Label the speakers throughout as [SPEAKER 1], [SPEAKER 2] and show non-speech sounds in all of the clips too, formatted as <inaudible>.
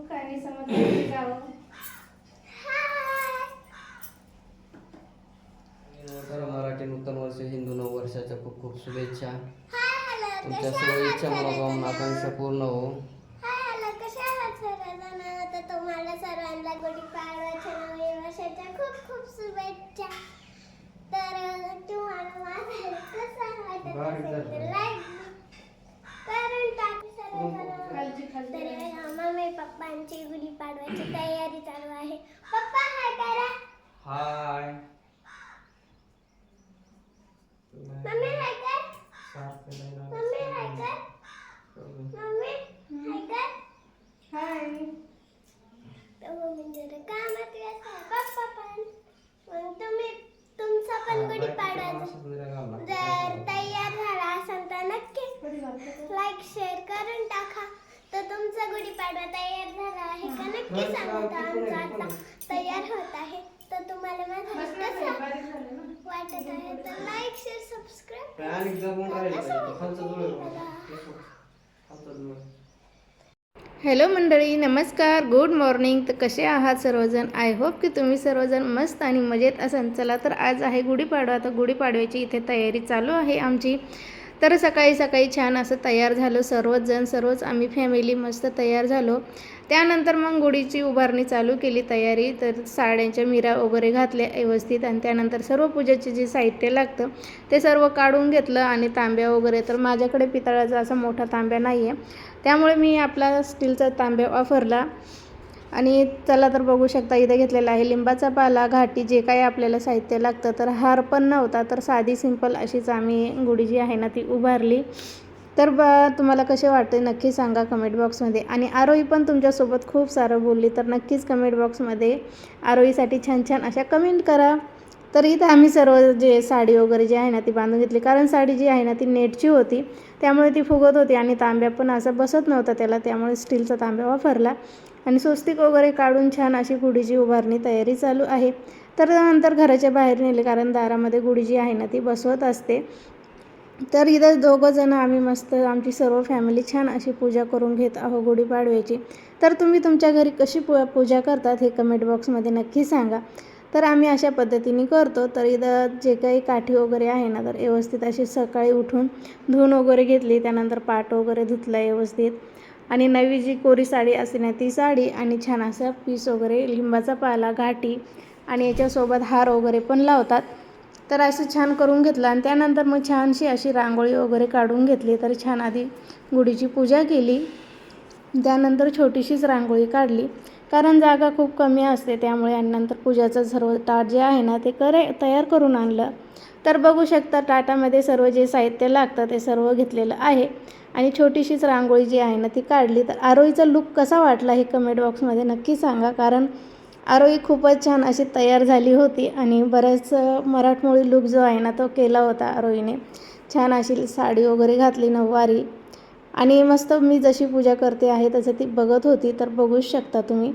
[SPEAKER 1] सुख आणि समृद्धी जावं <coughs>
[SPEAKER 2] मराठी नूतन वर्ष हिंदू नऊ वर्षाच्या खूप खूप शुभेच्छा. तुमच्या सर्व इच्छा मनोभावना आकांक्षा पूर्ण हो.
[SPEAKER 3] तुम्हाला सर्वांना गुढीपाडव्याच्या नवीन वर्षाच्या खूप खूप शुभेच्छा. तर तुम्हाला माझा कसा वाटत असेल तर
[SPEAKER 2] झालं.
[SPEAKER 3] लाईक करून टाक सर्वजण
[SPEAKER 1] खालची खालची
[SPEAKER 3] तर अह, मम्मी पप्पांची गुढीपाडव्याची तयारी चालू आहे. पप्पा हाय करा.
[SPEAKER 2] हाय.
[SPEAKER 3] मम्मी हाय कर मम्मी हाय कर हाय तर मम्मी जरा कामात व्यस्त आहे पप्पा पण मग तुम्ही तुमचा पण गुढीपाडवायचा जर तयार झाला असाल तर नक्की
[SPEAKER 1] कधी घालतो
[SPEAKER 3] लाईक शेअर करून टाका तर तुमचा गुढीपाडवा तयार झाला आहे का नक्की आमचा आता तयार होत आहे. तर तुम्हाला माझा कसा वाटत आहे तर लाईक शेअर सबस्क्राईब
[SPEAKER 1] हॅलो मंडळी नमस्कार. गुड मॉर्निंग तर कसे आहात सर्वजण? आय होप की तुम्ही सर्वजण मस्त आणि मजेत असाल. चला तर आज आहे गुढीपाडवा. तर गुढीपाडव्याची इथे तयारी चालू आहे आमची. तर सकाळी सकाळी छान असं तयार झालो. सर्वच जण सर्वच आम्ही फॅमिली मस्त तयार झालो. त्यानंतर मग गुढीची उभारणी चालू केली तयारी. तर साड्यांच्या मिरा वगैरे घातल्या व्यवस्थित आणि त्यानंतर सर्व पूजेचे जे साहित्य लागतं ते सर्व काढून घेतलं आणि तांब्या वगैरे. तर माझ्याकडे पितळाचा असा मोठा तांब्या नाही आहे त्यामुळे मी आपला स्टीलचा तांब्या वापरला. आणि चला तर बघू शकता इथे घेतलेला आहे लिंबाचा पाला घाटी जे काही आपल्याला साहित्य लागतं तर हार पण नव्हता तर साधी सिंपल अशीच आम्ही गुढी जी आहे ना ती उभारली. तर ब तुम्हाला कसे वाटते नक्की सांगा कमेंट बॉक्समध्ये आणि आरोही पण तुमच्यासोबत खूप सारं बोलली तर नक्कीच कमेंट बॉक्समध्ये आरोहीसाठी छान छान अशा कमेंट करा. तर इथं आम्ही सर्व जे साडी वगैरे जी आहे ना ती बांधून घेतली. कारण साडी जी आहे ना ती नेटची होती त्यामुळे ती फुगत होती आणि तांब्या पण असं बसत नव्हता त्याला त्यामुळे स्टीलचा तांब्या वापरला. आणि स्वस्तिक वगैरे काढून छान अशी गुढीची उभारणी तयारी चालू आहे. तर नंतर घराच्या बाहेर नेले कारण दारामध्ये गुढी जी आहे ना ती बसवत असते. तर इथं दोघं जण आम्ही मस्त आमची सर्व फॅमिली छान अशी पूजा करून घेत आहो गुढीपाडव्याची तर तुम्ही तुमच्या घरी कशी पू पूजा करतात हे कमेंट बॉक्समध्ये नक्की सांगा. तर आम्ही अशा पद्धतीने करतो. तर इथं जे काही काठी वगैरे आहे ना तर व्यवस्थित अशी सकाळी उठून धुवून वगैरे घेतली त्यानंतर पाट वगैरे धुतला व्यवस्थित. आणि नवी जी कोरी साडी असते ना ती साडी आणि छान असा पीस वगैरे लिंबाचा पाला घाटी आणि याच्यासोबत हार वगैरे पण लावतात. तर असं छान करून घेतलं आणि त्यानंतर मग छानशी अशी रांगोळी वगैरे काढून घेतली. तर छान आधी गुढीची पूजा केली. त्यानंतर छोटीशीच रांगोळी काढली. कारण जागा खूप कमी असते त्यामुळे आणि नंतर पूजाचं सर्व ताट जे आहे ना ते करे तयार करून आणलं. तर बघू शकता टाटामध्ये सर्व जे साहित्य लागतं ते सर्व घेतलेलं आहे. आणि छोटीशीच रांगोळी जी आहे ना ती काढली. तर आरोहीचा लुक कसा वाटला हे कमेंट बॉक्समध्ये नक्की सांगा. कारण आरोही खूपच छान अशी तयार झाली होती आणि बऱ्याच मराठमोळी लुक जो आहे ना तो केला होता आरोहीने छान अशी साडी वगैरे घातली नऊवारी. आणि मस्त मी जशी पूजा करते आहे तसं ती बघत होती तर बघूच शकता तुम्ही.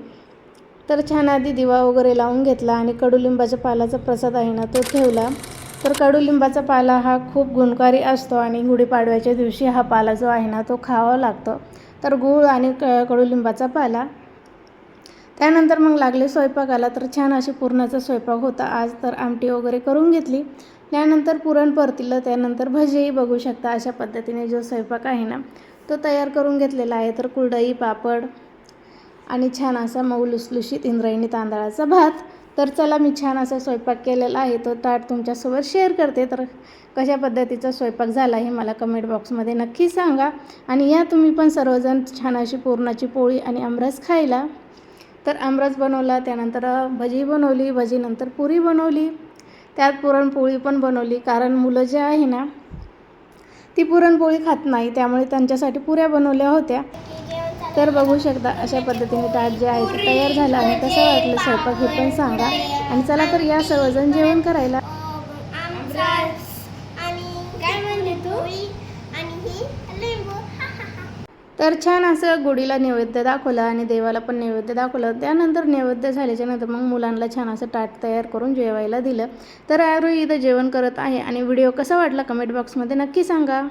[SPEAKER 1] तर छान आधी दिवा वगैरे लावून घेतला आणि कडुलिंबाच्या पालाचा प्रसाद आहे ना तो ठेवला. तर कडुलिंबाचा पाला हा खूप गुणकारी असतो आणि गुढीपाडव्याच्या दिवशी हा पाला जो आहे ना तो खावा लागतो. तर गूळ आणि क कडुलिंबाचा पाला त्यानंतर मग लागले स्वयंपाकाला तर छान अशी पुरणाचा स्वयंपाक होता. आज तर आमटी वगैरे करून घेतली. त्यानंतर पुरण परतीलं त्यानंतर भजेही बघू शकता अशा पद्धतीने जो स्वयंपाक आहे ना तो तयार करून घेतलेला आहे. तर कुरडई पापड आणि छान असा मऊ लुसलुशीत इंद्रायणी तांदळाचा भात. तर चला मी छान असा स्वयंपाक केलेला आहे. तो ताट तुमच्यासोबत शेअर करते. तर कशा पद्धतीचा स्वयंपाक झाला हे मला कमेंट बॉक्समध्ये नक्की सांगा. आणि या तुम्ही पण सर्वजण छान अशी पुरणाची पोळी आणि आमरस खायला. तर आमरस बनवला त्यानंतर भजी बनवली भजीनंतर पुरी बनवली. त्यात पुरणपोळी पण बनवली कारण मुलं जे आहे ना ती पुरणपोळी खात नाही त्यामुळे त्यांच्यासाठी पुऱ्या बनवल्या होत्या. तर बघू शकता अशा पद्धतीने ताट जे आहे ते तयार झालं आणि कसं वाटलं स्वयंपाक हे पण सांगा. आणि चला तर या सर्वजण जेवण करायला.
[SPEAKER 3] आणि काय म्हणले तू? आणि ही लिंबू.
[SPEAKER 1] तर छान असं गुढीला नैवेद्य दाखवलं आणि देवाला पण नैवेद्य दाखवलं. त्यानंतर नैवेद्य झाल्याच्यानंतर मग मुलांना छान असं ताट तयार करून जेवायला दिलं. तर आरोही इथं जेवण करत आहे आणि व्हिडिओ कसा वाटला कमेंट बॉक्समध्ये नक्की सांगा.